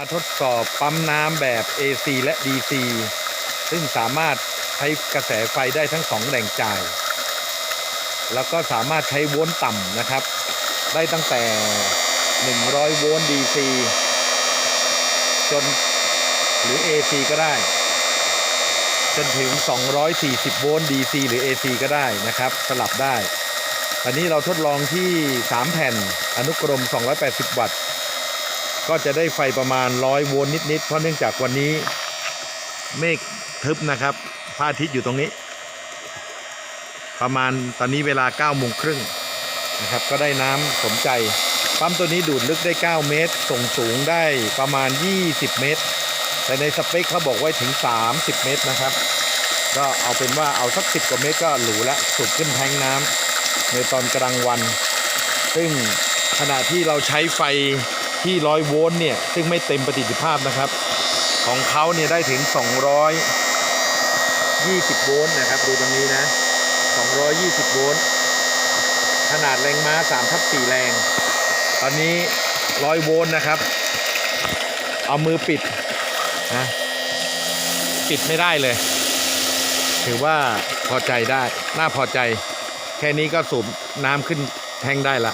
มาทดสอบปั๊มน้ำแบบ AC และ DC ซึ่งสามารถใช้กระแสไฟได้ทั้งสองแหล่งจ่าย แล้วก็สามารถใช้โวลต์ต่ำนะครับ ได้ตั้งแต่ 100 โวลต์ DC จนหรือ AC ก็ได้ จนถึง 240 โวลต์ DC หรือ AC ก็ได้นะครับ สลับได้ อันนี้เราทดลองที่ 3 แผ่นอนุกรม 280 วัตต์ ก็จะได้ไฟประมาณ100โวลต์นิดๆเพราะเนื่องจากวันนี้เมฆทึบนะครับพระอาทิตย์อยู่ตรงนี้ ประมาณตอนนี้เวลา9โมงครึ่งนะครับ ก็ได้น้ำสมใจปั๊มตัวนี้ดูดลึกได้ 9 เมตร ส่งสูงได้ประมาณ 20 เมตร แต่ในสเปคเขาบอกไว้ถึง 30 เมตรนะครับ ก็เอาเป็นว่าเอาสัก 10 กว่าเมตรก็หรูละสุดขึ้นแทงน้ำในตอนกลางวัน ซึ่งขณะที่เราใช้ไฟ ที่100โวลต์เนี่ย ซึ่งไม่เต็มประสิทธิภาพนะครับ ของเขาเนี่ยได้ถึง 220 โวลต์นะครับ ดูตรงนี้นะ 220 โวลต์ขนาดแรงม้า3ทับ4แรง ตอนนี้100โวลต์นะครับ เอามือปิดนะปิดไม่ได้เลย ถือว่าพอใจได้ น่าพอใจ แค่นี้ก็สูบน้ำขึ้นแทงได้ละ